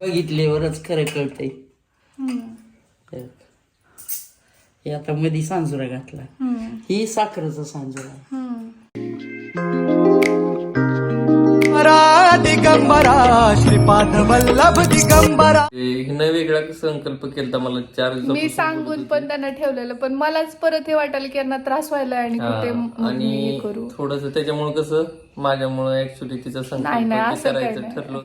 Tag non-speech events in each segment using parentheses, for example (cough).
बघितल्यावरच खरं कळतंय. हे आता मधी सांजुरा घातला. ही साखरेचा सांजुरा आहे. दिगंबरा श्रीपाद वल्लभ दिगंबरा. हिनं वेगळा संकल्प केला मला चार मी सांगून पण त्यांना ठेवलेलं पण मलाच परत हे वाटायला की यांना त्रास व्हायला आणि कुठे आणि करू. थोडस त्याच्यामुळे कसं माझ्यामुळे ऍक्च्युली तिचा संकल्प करायचं. ठरलं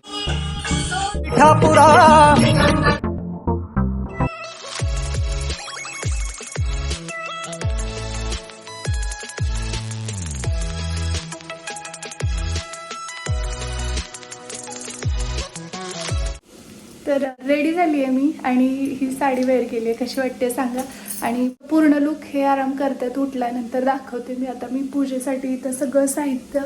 रेडी झाली आहे मी आणि ही साडी वेअर केली आहे कशी वाटते सांगा? आणि पूर्ण लुक हे आराम करतात उठल्यानंतर दाखवते मी. आता मी पूजेसाठी इथं सगळं साहित्य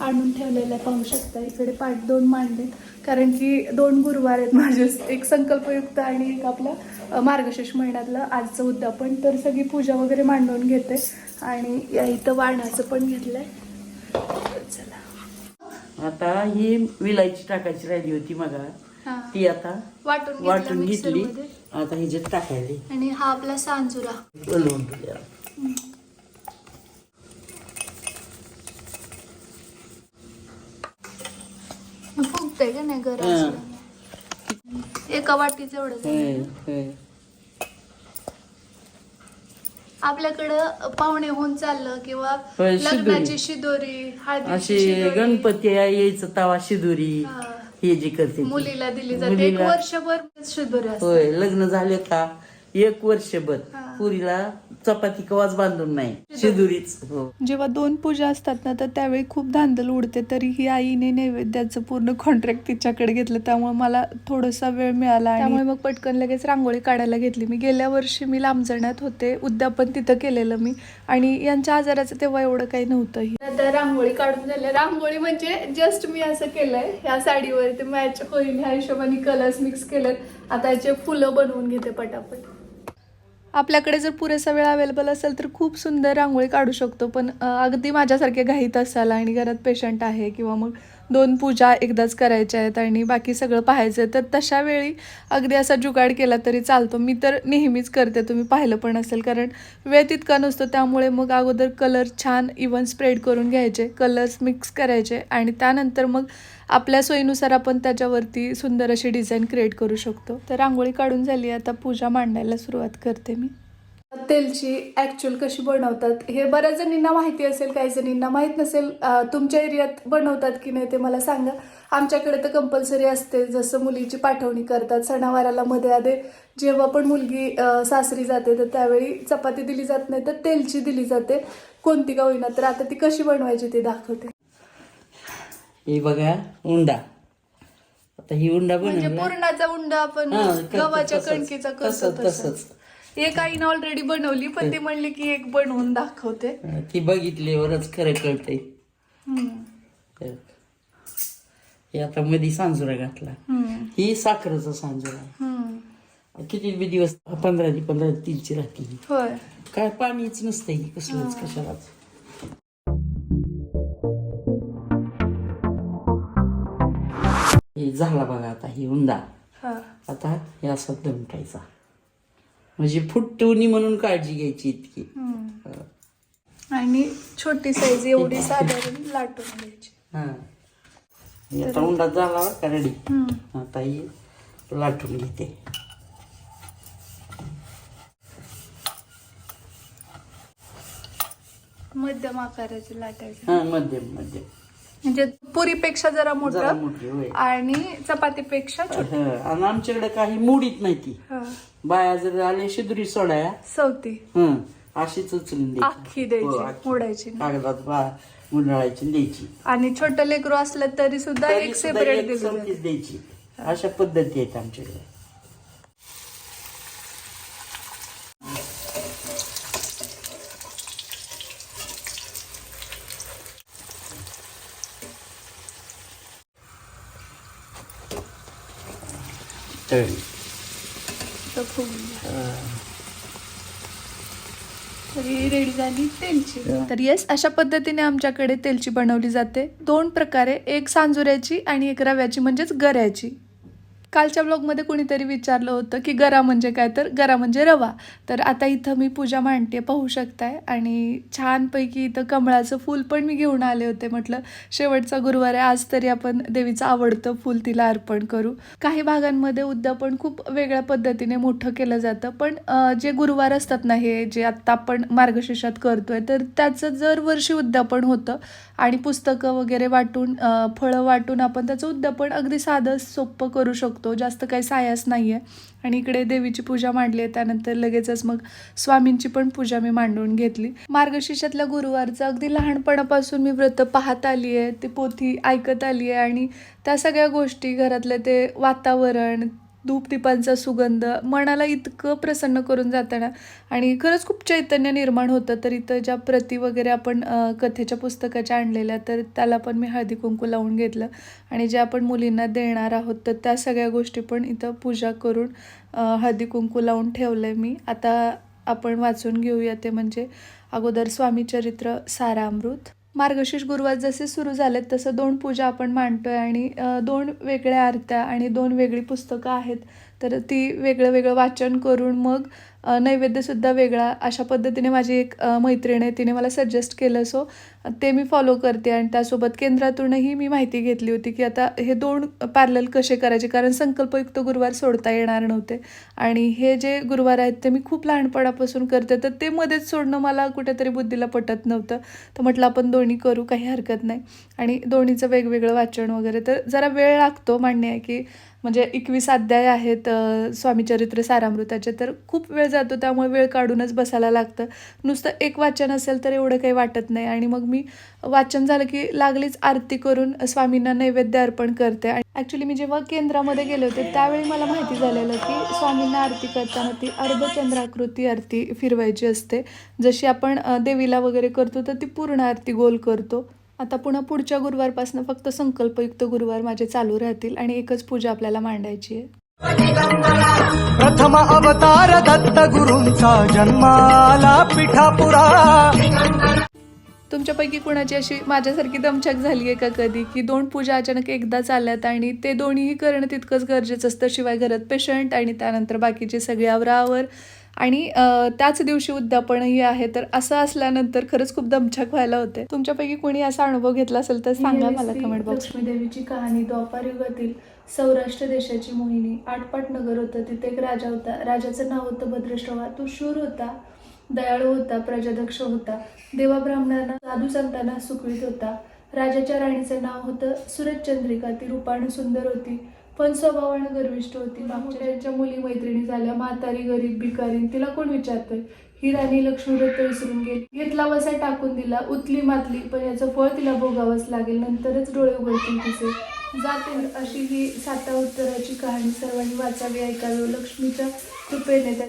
आणून ठेवलेलं आहे पाहू शकता. इकडे पाठ दोन मांडलेत. कारण की दोन गुरुवार आहेत माझे. एक संकल्पयुक्त आणि एक आपला मार्गशीर्ष महिन्यातलं आजचं उद्यापन. तर सगळी पूजा वगैरे मांडून घेते. आणि या इथं वाणाचं पण घेतलं आहे चला. आता ही विलायची टाकायची राहिली होती मग. हा. ती आता वाटून घेतलं वाटून घेतली मिक्सरमध्ये. आता ह्याच्यात टाकायली आणि हा आपला सांजुरा ठेवल्या फुगतंय का नाही हा. एका वाटीच एवढं झालं. आपल्याकडं पाहुणे होऊन चाललं किंवा होय, शिदोरी. लग्नाची शिदोरी शिदोरी, गणपती यायचं तवा शिदुरी हा. हे जे करते ती. मुलीला दिली जाते एक मुलीला- वर्षभर होय लग्न झाले का एक वर्षभर हा. पुरीला चपाती कवाच बांधून नाही. शिदुरीच हो. जेव्हा दोन पूजा असतात ना तर त्यावेळी खूप धांदल उडते तरी ही आईने नैवेद्याचं पूर्ण कॉन्ट्रॅक्ट तिच्याकडे घेतलं त्यामुळे मला थोडासा वेळ मिळाला आणि त्यामुळे मग पटकन लगेच रांगोळी काढायला घेतली. मी गेल्या वर्षी मी लांबजण्यात होते उद्यापन तिथं केलेलं मी. आणि यांच्या आजाराचं तेव्हा एवढं काही नव्हतं. आता रांगोळी काढून झाल्या रांगोळी म्हणजे जस्ट मी असं केलंय ह्या साडीवर ते मॅच होईल ह्या हिशोबाने कलर्स मिक्स केलेत. आता याचे फुलं बनवून घेते पटापट. आपल्याकडे जर पुरेसा वेळ अवेलेबल असेल तर खूप सुंदर रांगोळी काढू शकतो. पण अगदी माझ्यासारखे घाईत असाल आणि घरात पेशंट आहे किंवा मग दोन पूजा एकदाच करायच्या आहेत आणि बाकी सगळं पाहायचं आहे. तर तशा वेळी अगदी असा जुगाड केला तरी चालतो. मी तर नेहमीच करते. तुम्ही पाहिलं पण असेल. कारण वेळ तितका नसतो. त्यामुळे मग अगोदर कलर छान इवन स्प्रेड करून घ्यायचे. कलर्स मिक्स करायचे आणि त्यानंतर मग आपल्या सोयीनुसार आपण त्याच्यावरती सुंदर अशी डिझाईन क्रिएट करू शकतो. तर रांगोळी काढून झाली. आता पूजा मांडायला सुरुवात करते मी. तेलची ॲक्च्युअल कशी बनवतात हे बऱ्याच जणींना माहिती असेल काही जणींना माहीत नसेल. तुमच्या एरियात बनवतात की नाही ते मला सांगा. आमच्याकडे तर कंपल्सरी असते जसं मुलीची पाठवणी करतात सणावाराला मध्ये आधे जेव्हा पण मुलगी सासरी जाते तर त्यावेळी चपाती दिली जात नाही तर तेलची दिली जाते. कोणती का होईना तर आता ती कशी बनवायची ते दाखवते. हे बघा उंडा. आता ही उंडा म्हणजे पुरणाचा उंडा आपण गव्हाच्या. कणकीचा तसंच तसंच. एक आईनं ऑलरेडी बनवली पण ती म्हणली की एक बनवून दाखवते. ती बघितल्यावरच खरं कळतंय. हम्म. हे आता मधी सांजुरा घातला. ही साखरेचा सांजुरा आहे. किती बी दिवस पंधरा दी पंधरा तीनची राहते ही. होय. काय पाणीच नसतं ही कसलंच कशालाच. हे झाला बघा आता ही हा. आता हे असा दमटायचा. म्हणजे फुटवणी म्हणून काळजी घ्यायची इतकी. आणि छोटी साईज एवढी साधारण लाटून घ्यायची. हा. आता उंडा झाला का रेडी हम्म. आता ही लाटून घेते. मध्यम आकाराची लाटायची. हा मध्यम मध्यम. म्हणजे पुरीपेक्षा जरा जरा मोठं आणि चपातीपेक्षा छोट. हा, आणि आमच्याकडे काही मुडीत नाही ती. हा. बाया जर आले शिदुरी सोडाया चौथी हं अशीच उचलून हो, द्यायची अख्खी. मोडायची. नाही. कागदात बा गुंडाळायची आणि द्यायची. आणि छोट लेकरू असलं तरी सुद्धा एक सेपरेट एक दिलं जातं. चमचीच द्यायची. अशा पद्धती आहेत आमच्याकडे. तळी तर फुगली. तरी रेडी झाली तेलची. तर येस अशा पद्धतीने आमच्याकडे तेलची बनवली जाते. दोन प्रकारे एक सांजुऱ्याची आणि एक रव्याची म्हणजेच गऱ्याची. कालच्या ब्लॉगमध्ये कोणीतरी विचारलं होतं की गरा म्हणजे काय? तर गरा म्हणजे रवा. तर आता इथं मी पूजा मांडते पाहू शकताय. आणि छानपैकी इथं कमळाचं फूल पण मी घेऊन आले होते म्हटलं शेवटचा गुरुवार आहे आज तरी आपण देवीचं आवडतं फूल तिला अर्पण करू. काही भागांमध्ये उद्यापन खूप वेगळ्या पद्धतीने मोठं केलं जातं. पण जे गुरुवार असतात ना हे जे आत्ता आपण मार्गशीर्षात करतोय तर त्याचं दरवर्षी उद्यापन होतं. आणि पुस्तकं वगैरे वाटून फळं वाटून आपण त्याचं उद्यापन अगदी साधं सोपं करू शकतो. जास्त काही सायास नाही आहे आणि इकडे देवीची पूजा मांडली आहे. त्यानंतर लगेचच मग स्वामींची पण पूजा मी मांडून घेतली. मार्गशीर्षातल्या गुरुवारचं अगदी लहानपणापासून मी व्रत पाहत आली आहे. ती पोथी ऐकत आली आहे. आणि त्या सगळ्या गोष्टी घरातलं ते वातावरण धूपदीपांचा सुगंध मनाला इतकं प्रसन्न करून जाताना. आणि खरंच खूप चैतन्य निर्माण होतं. तर इथं ज्या प्रती वगैरे आपण कथेच्या पुस्तकाच्या आणलेल्या तर त्याला पण मी हळदी कुंकू लावून घेतलं. आणि जे आपण मुलींना देणार आहोत तर त्या सगळ्या गोष्टी पण इथं पूजा करून हळदी कुंकू लावून ठेवलं आहे मी. आता आपण वाचून घेऊया ते म्हणजे अगोदर स्वामी चरित्र सारामृत. मार्गशीर्ष गुरुवार जसे सुरू झालेत तसं दोन पूजा आपण मांडतोय आणि दोन वेगळ्या आरत्या आणि दोन वेगळी पुस्तकं आहेत. तर ती वेगळं वेगळं वाचन करून मग नैवेद्यसुद्धा वेगळा अशा पद्धतीने माझी एक मैत्रीण आहे तिने मला सजेस्ट केलं. सो ते मी फॉलो करते आणि त्यासोबत केंद्रातूनही मी माहिती घेतली होती की आता हे दोन पॅरल कसे करायचे? कारण संकल्पयुक्त गुरुवार सोडता येणार नव्हते. आणि हे जे गुरुवार आहेत ते मी खूप लहानपणापासून करते. तर ते मध्येच सोडणं मला कुठेतरी बुद्धीला पटत नव्हतं. तर म्हटलं आपण दोन्ही करू काही हरकत नाही. आणि दोन्हीचं वेगवेगळं वाचन वगैरे. तर जरा वेळ लागतो मान्य आहे की म्हणजे एकवीस अध्याय आहेत स्वामीचरित्र सारामृताचे तर खूप वेळ जातो त्यामुळे वेळ काढूनच बसायला लागतं. नुसतं एक वाचन असेल तर एवढं काही वाटत नाही. आणि मग मी वाचन झालं की लागलीच आरती करून स्वामींना नैवेद्य अर्पण करते. आणि ॲक्च्युली मी जेव्हा केंद्रामध्ये गेले होते त्यावेळी मला माहिती झालेलं की स्वामींना आरती करताना ती अर्धचंद्राकृती आरती फिरवायची असते. जशी आपण देवीला वगैरे करतो तर ती पूर्ण आरती गोल करतो. आता पुन्हा पुढच्या गुरुवारपासून फक्त संकल्पयुक्त गुरुवार माझे चालू राहतील आणि एकच पूजा आपल्याला मांडायची आहे. प्रथम अवतार दत्त गुरूंचा जन्माला पिठापुरा. तुमच्यापैकी कुणाची अशी माझ्यासारखी दमछाक झाली आहे का कधी? की दोन पूजा अचानक एकदाच आल्यात आणि ते दोन्हीही करणं तितकंच गरजेचं असतं शिवाय घरात पेशंट आणि त्यानंतर बाकीचे सगळे आवरावर. आणि त्याच दिवशी उद्यापनही आहे तर असं असल्यानंतर खरंच खूप दमछाक व्हायला होते. तुमच्यापैकी कोणी असा अनुभव घेतला असेल तर सांगा मला कमेंट बॉक्स देवीची कहाणी द्वापार युगातील सौराष्ट्र देशाची मोहिनी आटपाट नगर होतं. तिथे एक राजा होता. राजाचं नाव होतं भद्रश्रवा. तो शूर होता दयाळू होता प्रजादक्ष होता. देवा ब्राह्मणांना साधू संतांना सुखवीत होता. राजाच्या राणीचं नाव होतं सुरजचंद्रिका. ती रूपानं सुंदर होती. पण स्वभावानं गर्विष्ठ होती. त्यांच्या मुली मैत्रिणी झाल्या म्हातारी गरीब भिकारी तिला कोण विचारतोय? ही राणी लक्ष्मीदत्त विसरून गेली. घेतला वसा टाकून दिला उतली मातली पण याचं फळ तिला भोगावंच लागेल नंतरच डोळे उघडतील तिचे. जाते अशी ही साता उत्तराची कहाणी. सर्वांनी वाचावी ऐकावी. लक्ष्मीच्या कृपेने त्या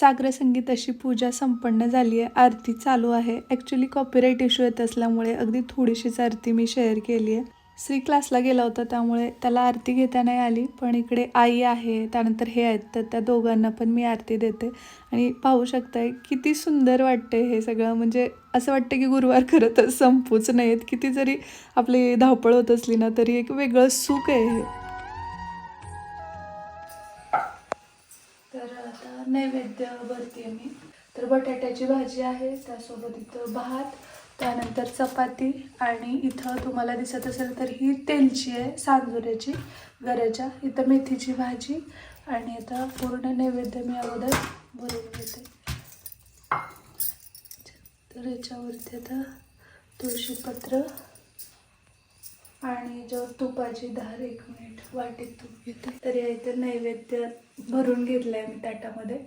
सागर संगीताची अशी पूजा संपन्न झाली आहे. आरती चालू आहे. ॲक्च्युली कॉपीराईट इश्यू येत असल्यामुळे अगदी थोडीशीच आरती मी शेअर केली आहे. श्री क्लासला गेला होता त्यामुळे त्याला आरती घेता नाही आली. पण इकडे आई आहे. त्यानंतर हे आहेत. तर त्या दोघांना पण मी आरती देते. आणि पाहू शकताय किती सुंदर वाटते हे सगळं. म्हणजे असं वाटतं की गुरुवार खरं तर संपूच नयेत किती जरी आपली धावपळ होत असली ना तरी एक वेगळं सुख आहे हे. आता नैवेद्य भरते आहे मी. तर बटाट्याची भाजी आहे त्यासोबत इथं भात त्यानंतर चपाती आणि इथं तुम्हाला दिसत असेल तर ही तेलची आहे सांजुऱ्याची गऱ्याच्या. इथं मेथीची भाजी आणि आता पूर्ण नैवेद्य मी अगोदर भरून घेते. तर याच्यावरती आता तुळशीपत्र आणि जो तुपाची धार एक मिनिट वाटीत तूप घेते तर या इथे नैवेद्य भरून घेतलंय मी ताटामध्ये.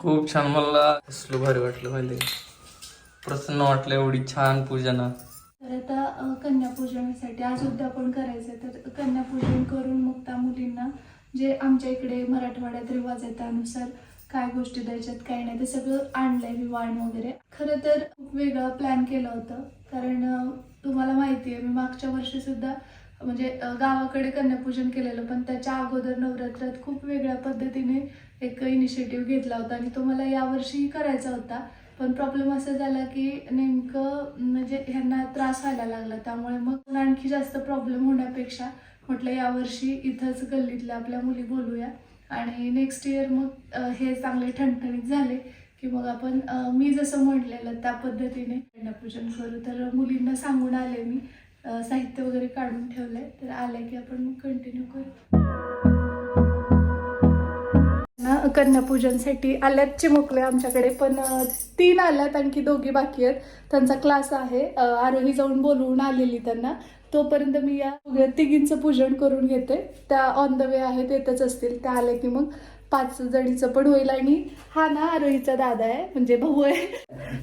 खूप छान मला कसलं भारी वाटलं माहिती प्रसन्न वाटलं एवढी छान पूजा ना तर आता कन्यापूजनासाठी आज उद्यापन करायचं आहे तर कन्यापूजन करून मग त्या मुलींना जे आमच्या इकडे मराठवाड्यात रिवाज आहे त्यानुसार काय गोष्टी द्यायच्यात काय नाही ते सगळं आणलंय मी वाण वगैरे. खरं तर खूप वेगळं प्लॅन केलं होतं. कारण तुम्हाला माहिती आहे मी मागच्या वर्षी सुद्धा म्हणजे गावाकडे कन्यापूजन केलेलं पण त्याच्या अगोदर नवरात्रात खूप वेगळ्या पद्धतीने एक इनिशिएटिव्ह घेतला होता आणि तो मला यावर्षीही करायचा होता. पण प्रॉब्लेम असा झाला की नेमकं म्हणजे ह्यांना त्रास व्हायला लागला. त्यामुळे मग आणखी जास्त प्रॉब्लेम होण्यापेक्षा म्हटलं यावर्षी इथंच गल्लीतल्या आपल्या मुली बोलूया. आणि नेक्स्ट इयर मग हे चांगले ठणठणीत झाले की मग आपण मी जसं म्हटलेलं त्या पद्धतीने कन्यापूजन करू तर मुलींना सांगून आले मी साहित्य वगैरे काढून ठेवलंय तर आलं की आपण कंटिन्यू करू. कन्यापूजनसाठी आल्यात चिमुकले आमच्याकडे पण तीन आल्यात आणखी दोघी बाकी आहेत. त्यांचा क्लास आहे. आरोही जाऊन बोलवून आलेली त्यांना. तोपर्यंत मी या तिघींचं पूजन करून घेते. त्या ऑन द वे आहेत येतच असतील. त्या आल्या की मग पाच जणीचं पण होईल आणि हा ना आरोहीचा दादा आहे म्हणजे भाऊ आहे.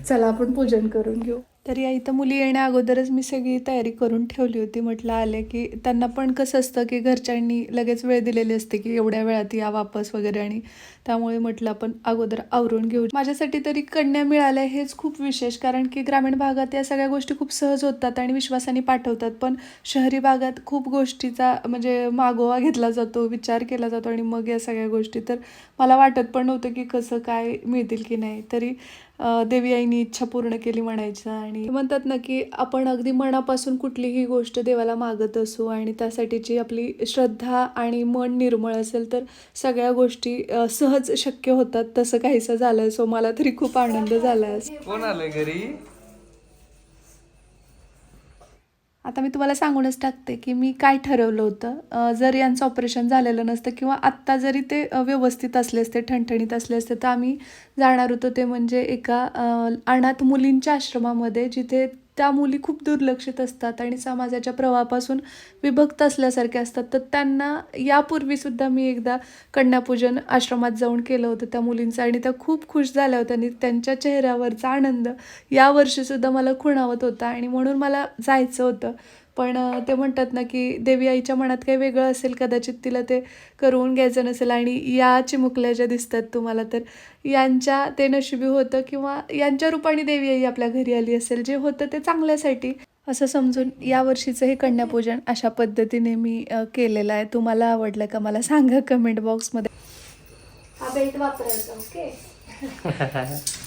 चला आपण पूजन करून घेऊ. तर या इथं मुली येण्या अगोदरच मी सगळी तयारी करून ठेवली होती. म्हटलं आले की त्यांना पण कसं असतं की घरच्यांनी लगेच वेळ दिलेली असते की एवढ्या वेळात या वापस वगैरे आणि त्यामुळे म्हटलं आपण अगोदर आवरून घेऊ. माझ्यासाठी तरी कन्या मिळाल्या हेच खूप विशेष कारण की ग्रामीण भागात या सगळ्या गोष्टी खूप सहज होतात आणि विश्वासाने पाठवतात. पण शहरी भागात खूप गोष्टीचा म्हणजे मागोवा घेतला जातो विचार केला जातो आणि मग या सगळ्या गोष्टी. तर मला वाटत पण नव्हतं की कसं काय मिळतील की नाही. तरी देवी आईनी इच्छा पूर्ण केली म्हणायचं आणि म्हणतात ना की आपण अगदी मनापासून कुठलीही गोष्ट देवाला मागत असू आणि त्यासाठीची आपली श्रद्धा आणि मन निर्मळ असेल तर सगळ्या गोष्टी सहज शक्य होतात. तसं काहीसं झालं सो मला तरी खूप आनंद झाला कोण आलंय घरी? आता मी तुम्हाला सांगूनच टाकते की मी काय ठरवलं होतं. जर यांचं ऑपरेशन झालेलं नसतं किंवा आत्ता जरी ते व्यवस्थित असले असते ठणठणीत असले असते तर आम्ही जाणार होतो ते म्हणजे एका अनाथ मुलींच्या आश्रमामध्ये जिथे त्या मुली खूप दुर्लक्षित असतात आणि समाजाच्या प्रवाहापासून विभक्त असल्यासारख्या असतात. तर त्यांना यापूर्वीसुद्धा मी एकदा कन्यापूजन आश्रमात जाऊन केलं होतं त्या मुलींचं आणि त्या खूप खुश झाल्या होत्या आणि त्यांच्या चेहऱ्यावरचा आनंद यावर्षीसुद्धा मला खुणावत होता आणि म्हणून मला जायचं होतं. पण ते म्हणतात ना की देवी आईच्या मनात काही वेगळं असेल कदाचित तिला ते करून घ्यायचं नसेल आणि या चिमुकल्या ज्या दिसतात तुम्हाला तर यांच्या ते नशिबी होतं किंवा यांच्या रूपाने देवी आई आपल्या घरी आली असेल जे होतं ते चांगल्यासाठी. असं समजून यावर्षीचं हे कन्यापूजन अशा पद्धतीने मी केलेलं आहे. तुम्हाला आवडलं का मला सांगा कमेंट बॉक्समध्ये हा बेल्ट वापरायचा ओके (laughs)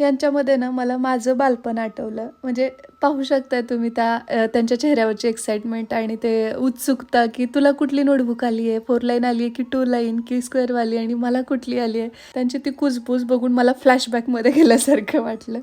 यांच्यामध्ये ना मला माझं बालपण आठवलं. म्हणजे पाहू शकता तुम्ही त्या त्यांच्या चेहऱ्यावरची एक्साइटमेंट आणि ते उत्सुकता की तुला कुठली नोटबुक आली आहे? फोर लाईन आली आहे की टू लाईन की स्क्वेअरवाली आणि मला कुठली आली आहे? त्यांची ती कुजबूज बघून मला फ्लॅशबॅकमध्ये गेल्यासारखं वाटलं.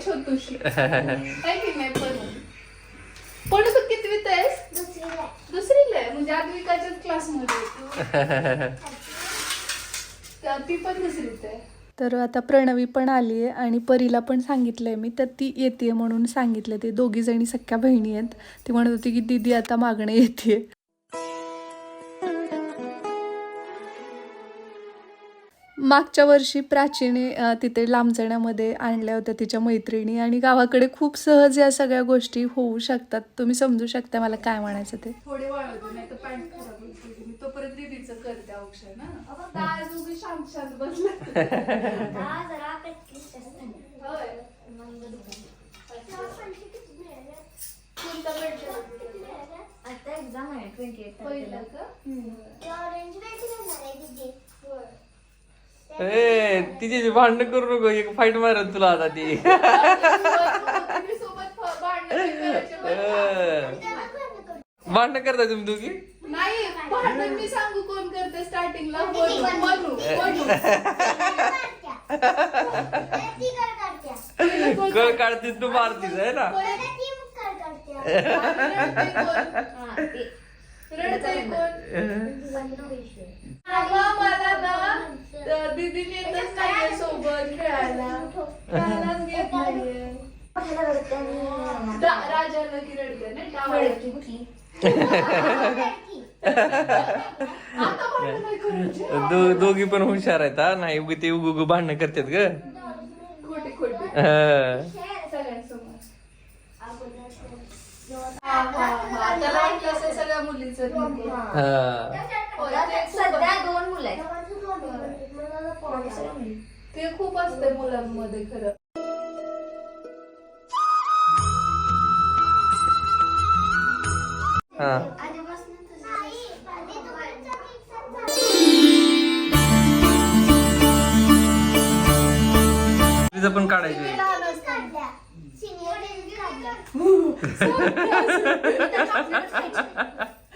छोटूशी (laughs) पण तू कितवीत आहेस? दुसरीला आहे. म्हणजे आद्विकाच्याच क्लासमध्ये ती. पण दुसरीत आहे. तर आता प्रणवी पण आली आहे आणि परीला पण सांगितलंय मी तर ती येते म्हणून सांगितलं ते दोघी जणी सख्या बहिणी आहेत. ती म्हणत होती की दीदी आता मागणे येते मागच्या वर्षी प्राचीने तिथे लांबजण्यामध्ये आणल्या होत्या तिच्या मैत्रिणी आणि गावाकडे खूप सहज या सगळ्या गोष्टी होऊ शकतात. तुम्ही समजू शकता मला काय म्हणायचं ते. थोडे वाळवते नाही तर पॅन्ट खराब होईल मी तोपर्यंत दीदीचं करते औषध ना. आज उभी शांत शांत बसला होय कोणता भेटला आता एक्झाम आहे ट्वेंटी एट पहिला का? ए तिची भांडण करू नको एक फाईट मारत तुला आता ती. (laughs) सोबत भांडण करताय तुम्ही दोघी? नाही भांडण मी सांगू कोण करते? स्टार्टिंगला बनू बनू बनू कळ काढतीस तू मारतीस आहे ना? रडतंय कोण? अगं, मला ना दीदीने येतच नाहीये सोबत खेळायला खेळायलाच घेत नाहीये दा- राजाला की रडते ना डावळ्याची. दो दोघी पण हुशार आहेत हा. नाही उगी ते उगू भांडणं करतात ग. खोटे खोटे. हा. सगळ्यांसमोर हा, हा, हा. त्याला वाटलं असेल सगळ्या मुलींचं. नको. हा. सध्या दोन मुलं आहेत. ते खूप असते मुलांमध्ये खरं. हा. पण काढायचं.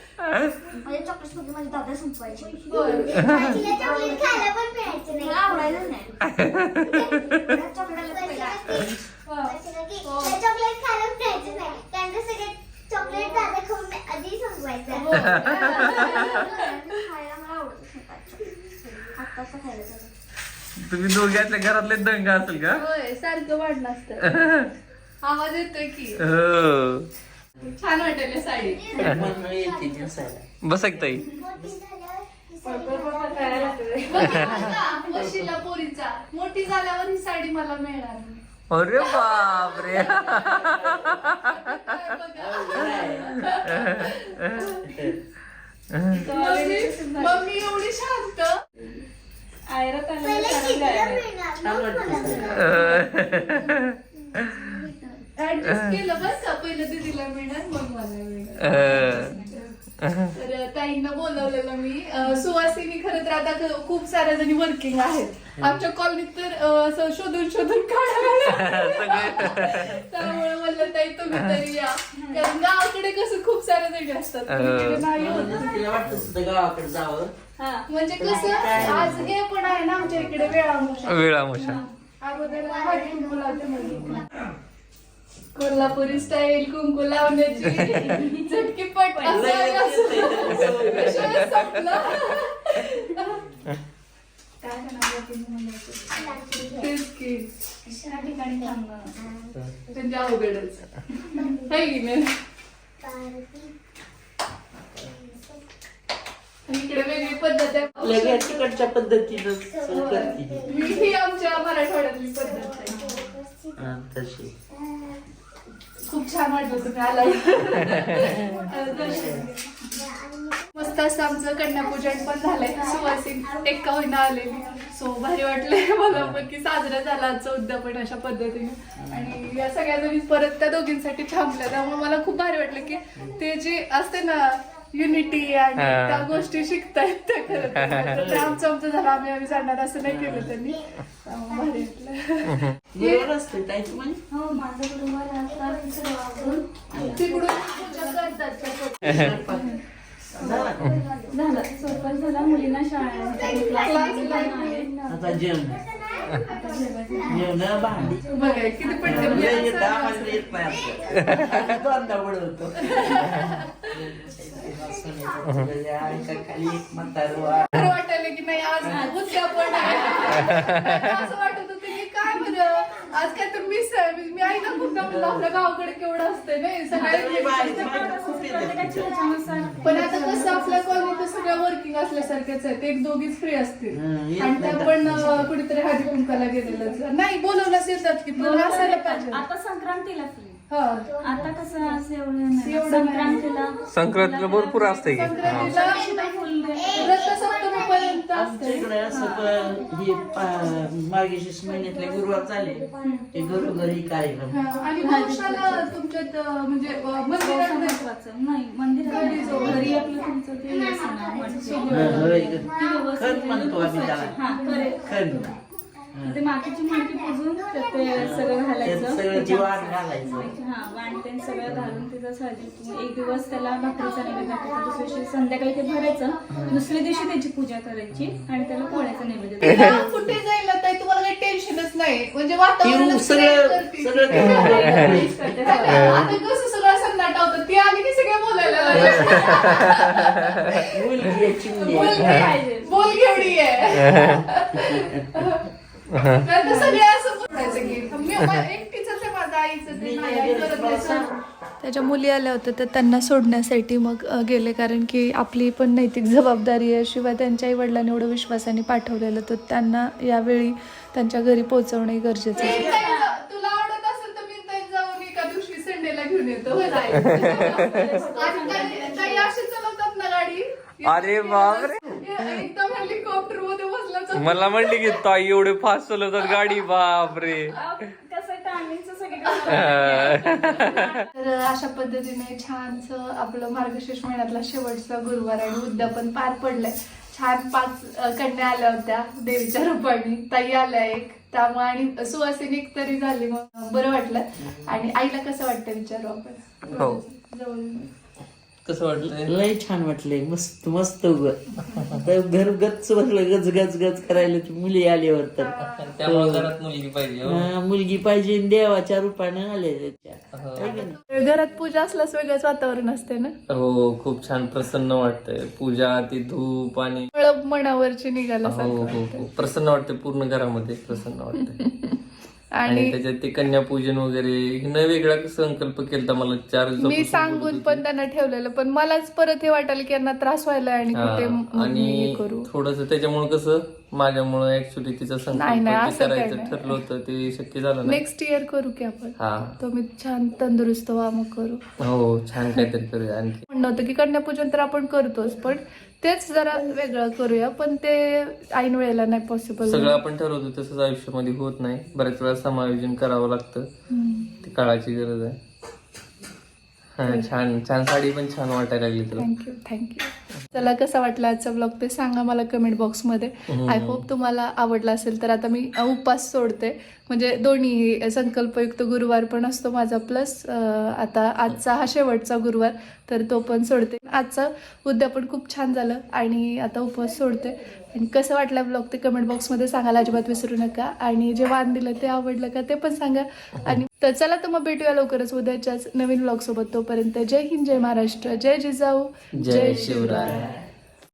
चॉकलेट फक्त माझी दादा संपवायची बरं. चॉकलेट खायला पण मिळायचं नाही मला आवडायलाच नाही चॉकलेट चॉकलेट खायला मिळायचं नाही कारण का सगळे चॉकलेट दादा खाऊन आधी संपवायचं खायला मला आवडतच नाही आत्ताच खायला चालू. तुम्ही दोघ्यातल्या घरातले दंगा असेल का सारखं वाढणं असतं (laughs) आवाज येतोय की. हो. छान वाटेल साडी. बसा ताई. (laughs) वशीला पोरीचा. मोठी झाल्यावर ही साडी मला मिळणार. अरे बापरे. मम्मी मम्मी एवढी शांत. पहिले (laughs) तर ताईंना बोलवलेलं मी सुवासिनी खरं तर आता खूप साऱ्या जणी वर्किंग आहेत आमच्या कॉलनीत तर असं शोधून शोधून काढायला त्यामुळे म्हणलं ताई तुम्ही तरी या कारण गावाकडे कसं खूप साऱ्या जणी असतात गावाकडे जावं म्हणजे कसं आज हे पण आहे ना आमच्या इकडे वेळा वेळामुषा अगोदर लावते म्हणजे. कोल्हापुरी स्टाईल कुंकू लावण्याची. झटकीपट असं आहे, असं. विषय संपला. काय करणार आपण म्हणायचं? तेच की. म्हणजे है नाही? इकडे वेगळी पद्धत आहे. लगेच तिकडच्या पद्धतीनं ही आमच्या मराठवाड्यातली पद्धत आहे. तशी. खूप छान वाटलं तुम्ही आला मस्त असं आमचं कन्यापूजन पण झालंय. सुवासिक एक होईना आलेली. सो भारी वाटलंय मला पण की साजरा झाला आजचा उद्यापन अशा पद्धतीने. आणि या सगळ्या जणी परत त्या दोघींसाठी थांबल्या. त्यामुळे मला खूप भारी वाटलं की ते जे असते ना युनिटी आणि हा. त्या गोष्टी शिकतायत त्या खरं तर. ते आमचं आमचं झालं आम्ही आम्ही जाणार असं नाही केलं त्यांनी. त्यामुळे भारी वाटलं. (laughs) बरोबर असते काय तुम्ही हो माझं कुटुंब राहतात सगळं आवरून. तिकडून? पूजा करतात त्या झाला का? झालं स्वयंपाक झाला मुलींना शाळा आता जेवण. बघा किती पटकन. येतं, नाही असं. दोनदा उडवतो. खाली एक म्हातारं वा- खरं वाटायला की नाही आज उद्या पण आहे असं वाटत होतं की काय बरं आज काय तर मिस आहे. मी आईला खूप म्हणलं आपल्या गावाकडे केवढं असतंय नाही सगळ्या. पण आता कसं आपल्या कॉलनीत सगळ्या वर्किंग असल्यासारख्याच आहेत एक दोघीच फ्री असतील. हं, आणि त्या पण कुठेतरी हळदी कुंकाला गेलेलं नाही बोलवल्यास येतात की पण असायला पाहिजे. आता संक्रांतीला फ्री हा. आता कसं असं एवढं नाही. एवढं नाही. संक्रांतीला संक्रांतीला भरपूर असते की. संक्रांतीला रथसप्तमीपर्यंत आमच्या इकडे असं प- हे पा- मार्गशीर्ष महिन्यातले गुरुवार चाले ते घरोघरी कार्यक्रम. हा, आणि तुमच्यात अं, म्हणजे अं, मंदिरात नाही. महत्वाचं. नाही मंदिरात घरी आपलं तुमचं ते हे असं ना, म्हणजे हं, होय ग. ती व्यवस्थित खत म्हणतो आम्ही त्याला. हा खरे ते मातीची मडकी पुजून ते सगळं घालायचं. सगळं जीवाण घालायचं. हा सगळं घालून तिचं साजून एक दिवस त्याला भाकरीचा नैवेद्य दुसऱ्या दिवशी संध्याकाळी ते भरायचं. दुसऱ्या दिवशी त्याची पूजा करायची आणि त्याला पोळ्याचा नैवेद्य कुठे जायला ताई? तुम्हाला काही टेन्शनच नाही. म्हणजे वातावरण ती सगळं सगळं आता कसं सगळं सन्नाटा होतं? ती आली की सगळे बोलायला. बोल बोल घेवडी आहे. (laughs) तर सगळे असं बोलायचं की मी एकटीच आहे माझं आईचं ते नाही आई करत नाही. सण. त्याच्या मुली आल्या होत्या तर त्यांना सोडण्यासाठी मग अ, गेले. कारण की आपली पण नैतिक जबाबदारी आहे. शिवाय त्यांच्या आई वडिलांनी एवढं विश्वासाने पाठवलेलं तर त्यांना यावेळी त्यांच्या घरी पोहोचवणे गरजेचं आहे. तुला आवडत असेल तर मी ताई जाऊन एका दिवशी संडेला घेऊन येतो. (laughs) ताई अशी चालवतात ना गाडी. अरे बापरे. एकदम मला म्हणली की ताई एवढे फास्ट चालवतात गाडी बापरे. कसं टायमिंगचं सगळं? (laughs) तर अशा पद्धतीने छानसं आपलं मार्गशीर्ष महिन्यातला शेवटचा गुरुवार आणि उद्यापन पार पडलाय. छान पाच कन्या आल्या होत्या देवीच्या रूपाने. ताई आल्या एक त्यामुळे आणि सुवासिनी एक तरी झाली मग बरं वाटलं. आणि आईला कसं वाटतं विचारू आपण? हो. जवळ. कसं वाटलंय? लय छान वाटलंय. मस्त मस्त उग. घर गच्च बसलं गज गज गज करायला ती मुली आल्यावर तर. त्यामुळे घरात मुलगी पाहिजे हो. हा, मुलगी पाहिजे आणि देवाच्या रूपानं आले त्याच्या. है? घरात पूजा असल्यास वेगळंच वातावरण असते ना? हो खूप छान प्रसन्न वाटतंय. पूजा ती धूप आणि मनावरची निघाला हो हो हो. प्रसन्न वाटतंय पूर्ण घरामध्ये प्रसन्न वाटतंय. (laughs) आणि आणि त्याच्यात ते कन्यापूजन वगैरे न वेगळा संकल्प केलता मला चार मी दिवसापासून सांगून बोलत पण त्यांना ठेवलेलं पण मलाच परत हे वाटायला की यांना त्रास व्हायला आणि हा, कुठे म- मी आणि करू. थोडस त्याच्यामुळे कसं माझ्यामुळे ऍक्च्युली तिचा नाही, संकल्प नाही, जे असं काही करायचं नाही. ठरलं होतं ते शक्य झालं नाही. नेक्स्ट इयर करू की आपण. हा. तुम्ही छान तंदुरुस्त व्हा मग करू. हो छान काहीतरी करूया आणखी. म्हणणं होतं की कन्यापूजन तर आपण करतोच पण तेच जरा वेगळं करूया पण ते ऐन वेळेला नाही पॉसिबल सगळं आपण ठरवतो तसंच आयुष्यामध्ये होत नाही. बऱ्याच वेळा समायोजन करावं लागतं. ती काळाची गरज आहे. हा छान छान साडी पण छान वाटायला लागली तुला. थँक्यू थँक्यू चला कसा वाटला आजचा ब्लॉग ते सांगा मला कमेंट बॉक्समध्ये आय होप तुम्हाला आवडला असेल तर आता मी उपवास सोडते. म्हणजे दोन्ही संकल्पयुक्त गुरुवार पण असतो माझा प्लस आता आजचा हा शेवटचा गुरुवार. तर तो पण सोडते. आजचा उद्यापन खूप छान झालं आणि आता उपवास सोडते. आणि कसं वाटलं ब्लॉग ते कमेंट बॉक्समध्ये सांगायला अजिबात विसरू नका. आणि जे वाण दिलं ते आवडलं का ते पण सांगा. आणि तर चला तर मग भेटूया लवकरच उद्याच्याच नवीन ब्लॉग सोबत. तोपर्यंत जय हिंद जय महाराष्ट्र जय जिजाऊ जय शिवराय.